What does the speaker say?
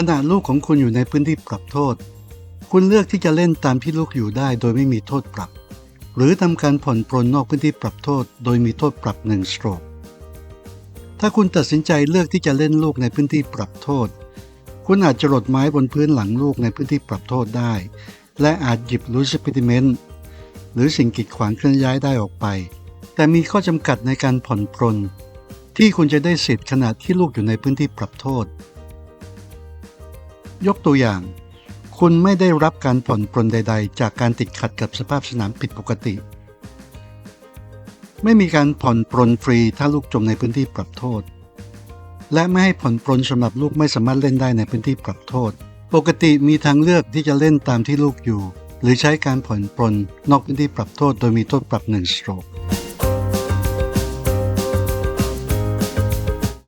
ขณะลูกของคุณอยู่ในพื้นที่ปรับโทษ คุณเลือกที่จะเล่นตามที่ลูกอยู่ได้โดยไม่มีโทษปรับ หรือทำการผ่อนปรนนอกพื้นที่ปรับโทษ โดยมีโทษปรับหนึ่งสโตรก ถ้าคุณตัดสินใจเลือกที่จะเล่นลูกในพื้นที่ปรับโทษ คุณอาจจะหลดไม้บนพื้นหลังลูกในพื้นที่ปรับโทษได้ และอาจหยิบลูสปิติเมนต์หรือสิ่งกีดขวางเคลื่อนย้ายได้ออกไป แต่มีข้อจำกัดในการผ่อนปรนที่คุณจะได้สิทธิ์ขณะที่ลูกอยู่ในพื้นที่ปรับโทษ ยกตัวอย่าง คุณไม่ได้รับการผ่อนปรนใด ๆ จากการติดขัดกับสภาพสนามผิดปกติ ไม่มีการผ่อนปรนฟรีถ้าลูกจมในพื้นที่ปรับโทษ และไม่ให้ผ่อนปรนสำหรับลูกไม่สามารถเล่นได้ในพื้นที่ปรับโทษ ปกติมีทางเลือกที่จะเล่นตามที่ลูกอยู่ หรือใช้การผ่อนปรนนอกพื้นที่ปรับโทษ โดยมีโทษปรับหนึ่งสโตรก